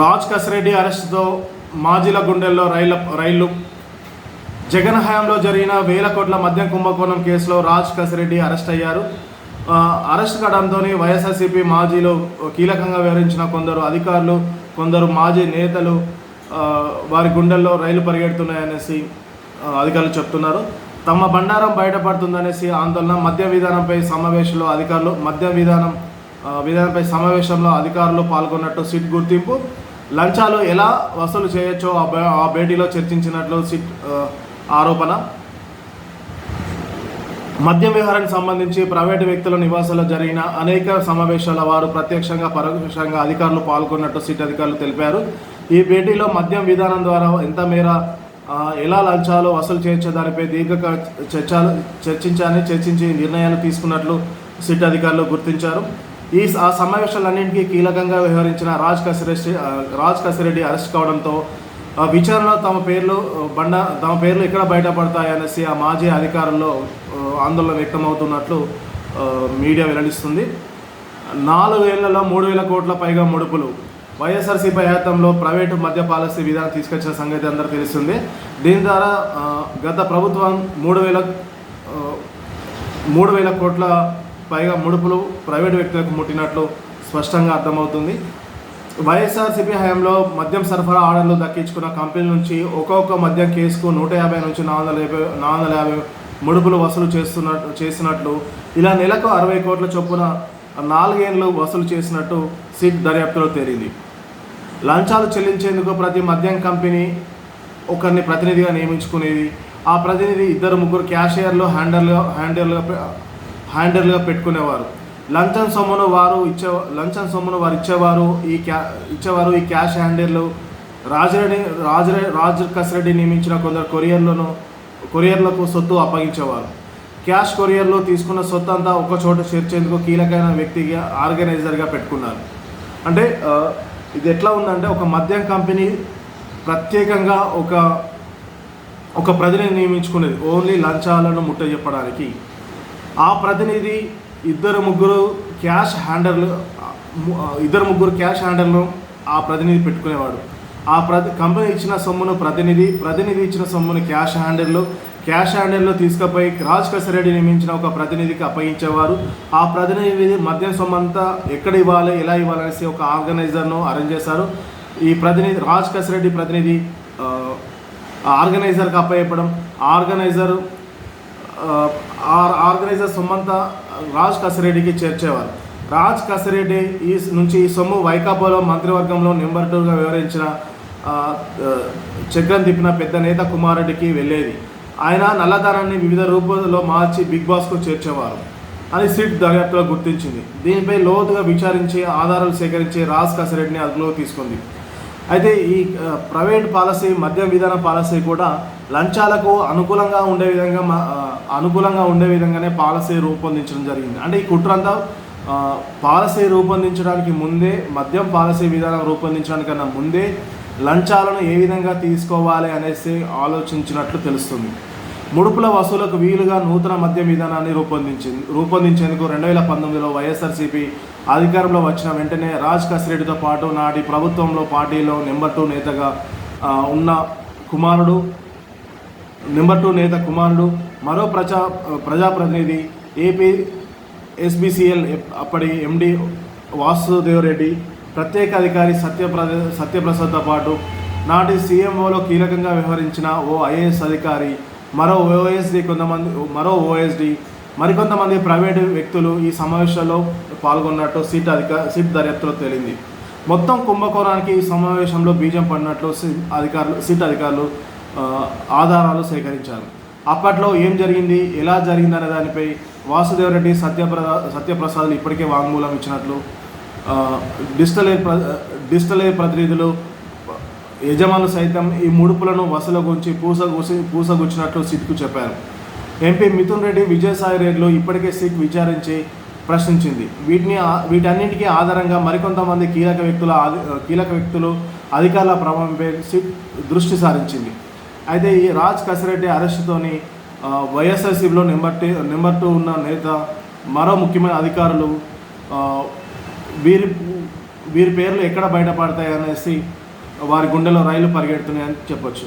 రాజ్ కసిరెడ్డి అరెస్టుతో మాజీల గుండెల్లో రైళ్ళ రైళ్ళు. జగన్ హయాంలో జరిగిన వేల కోట్ల మద్యం కుంభకోణం కేసులో రాజ్ కసిరెడ్డి అరెస్ట్ అయ్యారు. అరెస్ట్ కావడంతో వైఎస్ఆర్సీపీ మాజీలో కీలకంగా వివరించిన కొందరు అధికారులు కొందరు మాజీ నేతలు వారి గుండెల్లో రైలు పరిగెడుతున్నాయనేసి అధికారులు చెప్తున్నారు. తమ బండారం బయటపడుతుందనేసి ఆందోళన మద్య విధానంపై సమావేశంలో అధికారులు మద్య విధానం విధానంపై సమావేశంలో అధికారులు పాల్గొన్నట్టు సిట్ గుర్తింపు. లంచాలు ఎలా వసూలు చేయొచ్చో ఆ ఆ భేటీలో చర్చించినట్లు సిట్ ఆరోపణ. మద్యం వ్యవహారానికి సంబంధించి ప్రైవేటు వ్యక్తుల నివాసాల్లో జరిగిన అనేక సమావేశాల వారు ప్రత్యక్షంగా పరోక్షంగా అధికారులు పాల్గొన్నట్టు సిట్ అధికారులు తెలిపారు. ఈ భేటీలో మద్యం విధానం ద్వారా ఎంత మేర ఎలా లంచాలు వసూలు చేయొచ్చో దానిపై దీర్ఘ చర్చలు చర్చించాలని చర్చించి నిర్ణయాలు తీసుకున్నట్లు సిట్ అధికారులు గుర్తించారు. ఈ స- ఆ సమావేశాలన్నింటికీ కీలకంగా వ్యవహరించిన రాజ్ కసిరెడ్డి రాజ్ కసిరెడ్డి అరెస్ట్ కావడంతో విచారణ విచారణలో తమ పేర్లు బండ తమ పేర్లు ఎక్కడ బయటపడతాయనేసి ఆ మాజీ అధికారుల్లో ఆందోళన వ్యక్తమవుతున్నట్లు మీడియా వెల్లడిస్తుంది. నాలుగు ఏళ్ళలో మూడు వేల కోట్ల పైగా ముడుపులు. వైఎస్ఆర్సీపీ హయాంలో ప్రైవేటు మద్య పాలసీ విధానం తీసుకొచ్చిన సంగతి అందరూ తెలుస్తుంది దీని ద్వారా గత ప్రభుత్వం మూడు వేల మూడు వేల కోట్ల పైగా ముడుపులు ప్రైవేట్ వ్యక్తులకు ముట్టినట్లు స్పష్టంగా అర్థమవుతుంది. వైఎస్ఆర్సీపీ హయాంలో మద్యం సరఫరా ఆర్డర్లు దక్కించుకున్న కంపెనీ నుంచి ఒక్కొక్క మద్యం కేసుకు నూట యాభై నుంచి నాలుగు వందల యాభై నాలుగు వందల యాభై ముడుపులు వసూలు చేస్తున్నట్టు చేసినట్లు ఇలా నెలకు అరవై కోట్ల చొప్పున నాలుగేండ్లు వసూలు చేసినట్టు సిట్ దర్యాప్తులో తేలింది. లంచాలు చెల్లించేందుకు ప్రతి మద్యం కంపెనీ ఒకరిని ప్రతినిధిగా నియమించుకునేది. ఆ ప్రతినిధి ఇద్దరు ముగ్గురు క్యాషియర్లు హ్యాండర్లు హ్యాండర్లుగా హ్యాండిల్గా పెట్టుకునేవారు. లంచం సొమ్మును వారు ఇచ్చే లంచం సొమ్మును వారు ఇచ్చేవారు. ఈ క్యా ఇచ్చేవారు ఈ క్యాష్ హ్యాండర్లు రాజరెడ్డి రాజరె రాజు కసిరెడ్డి నియమించిన కొందరు కొరియర్లను కొరియర్లకు సొత్తు అప్పగించేవారు. క్యాష్ కొరియర్లో తీసుకున్న సొత్తు అంతా ఒక చోట చేర్చేందుకు కీలకమైన వ్యక్తిగా ఆర్గనైజర్గా పెట్టుకున్నారు. అంటే ఇది ఎట్లా ఉందంటే ఒక మద్యం కంపెనీ ప్రత్యేకంగా ఒక ఒక ప్రతినిధి నియమించుకునేది. ఓన్లీ లంచాలను ముట్ట చెప్పడానికి ఆ ప్రతినిధి ఇద్దరు ముగ్గురు క్యాష్ హ్యాండర్లు ఇద్దరు ముగ్గురు క్యాష్ హ్యాండర్లు ఆ ప్రతినిధి పెట్టుకునేవాడు. ఆ ప్రతి కంపెనీ ఇచ్చిన సొమ్మును ప్రతినిధి ప్రతినిధి ఇచ్చిన సొమ్మును క్యాష్ హ్యాండర్లు క్యాష్ హ్యాండర్లు తీసుకుపోయి రాజ్ కసిరెడ్డి నియమించిన ఒక ప్రతినిధికి అప్పగించేవారు. ఆ ప్రతినిధి మద్యం సొమ్ము అంతా ఎక్కడ ఇవ్వాలి ఎలా ఇవ్వాలనేసి ఒక ఆర్గనైజర్ను అరేంజ్ చేశారు. ఈ ప్రతినిధి రాజ్ కసిరెడ్డి ప్రతినిధి ఆర్గనైజర్కి అప్పచెప్పడం ఆర్గనైజర్ ఆర్గనైజర్ సొమ్మంతా రాజ్ కసిరెడ్డికి చేర్చేవారు. రాజ్ కసిరెడ్డి ఈ నుంచి ఈ సొమ్ము వైకాపాలో మంత్రివర్గంలో నెంబర్ టూగా వివరించిన చక్రం తిప్పిన పెద్ద నేత కుమారెడ్డికి వెళ్ళేది. ఆయన నల్లధనాన్ని వివిధ రూపాల్లో మార్చి బిగ్ బాస్కు చేర్చేవారు అని సిట్ దర్యాప్తులో గుర్తించింది. దీనిపై లోతుగా విచారించి ఆధారాలు సేకరించి రాజ్ కసిరెడ్డిని అదుపులో తీసుకుంది. అయితే ఈ ప్రైవేట్ పాలసీ మద్యం విధాన పాలసీ కూడా లంచాలకు అనుకూలంగా ఉండే విధంగా అనుకూలంగా ఉండే విధంగానే పాలసీ రూపొందించడం జరిగింది. అంటే ఈ కుట్రంతా పాలసీ రూపొందించడానికి ముందే మద్యం పాలసీ విధానం రూపొందించడానికన్నా ముందే లంచాలను ఏ విధంగా తీసుకోవాలి అనేసి ఆలోచించినట్లు తెలుస్తుంది. ముడుపుల వసూలకు వీలుగా నూతన మద్యం విధానాన్ని రూపొందించింది రూపొందించేందుకు రెండు వేల పంతొమ్మిదిలో వైఎస్ఆర్సీపీ అధికారంలో వచ్చిన వెంటనే రాజ్ కసిరెడ్డితో పాటు నాటి ప్రభుత్వంలో పార్టీలో నెంబర్ టూ నేతగా ఉన్న కుమారుడు నెంబర్ టూ నేత కుమారుడు మరో ప్రజా ప్రజాప్రతినిధి ఏపీ ఎస్బీసీఎల్ అప్పటి ఎండి వాసుదేవరెడ్డి ప్రత్యేక అధికారి సత్యప్ర సత్యప్రసాద్తో పాటు నాటి సీఎంఓలో కీలకంగా వ్యవహరించిన ఓ ఐఏఎస్ అధికారి మరో ఓఎస్డి కొంతమంది మరో ఓఎస్డి మరికొంతమంది ప్రైవేటు వ్యక్తులు ఈ సమావేశంలో పాల్గొన్నట్టు సీట్ అధిక సీట్ దర్యాప్తులో తేలింది. మొత్తం కుంభకోణానికి ఈ సమావేశంలో బీజం పడినట్లు సి- అధికారులు సీట్ అధికారులు ఆధారాలు సేకరించారు. అప్పట్లో ఏం జరిగింది? ఎలా జరిగింది అనే దానిపై వాసుదేవరెడ్డి సత్యప్రదా సత్యప్రసాద్లు ఇప్పటికే వాంగ్మూలం ఇచ్చినట్లు ఆ, డిజిటల్ ప్ర డిజిటల్ ప్రతినిధులు యజమానులు సైతం ఈ ముడుపులను వసూలు గురించి పూసగుసి పూసగుచ్చినట్లు సిట్కు చెప్పారు. ఎంపీ మిథున్ రెడ్డి విజయసాయి రెడ్డిలో ఇప్పటికే సిట్ విచారించి ప్రశ్నించింది. వీటిని వీటన్నింటికీ ఆధారంగా మరికొంతమంది కీలక వ్యక్తుల ఆది- కీలక వ్యక్తులు అధికారుల ప్రభావంపై సిట్ దృష్టి సారించింది. అయితే ఈ రాజ్ కసిరెడ్డి అరెస్టుతోని ఆ, వైఎస్ఆర్సీపీలో నెంబర్ నెంబర్ టూ ఉన్న నేత మరో ముఖ్యమైన అధికారులు వీరి వీరి పేర్లు ఎక్కడ బయటపడతాయి అనేసి వారి గుండెలో రైలు పరిగెడుతున్నాయని చెప్పొచ్చు.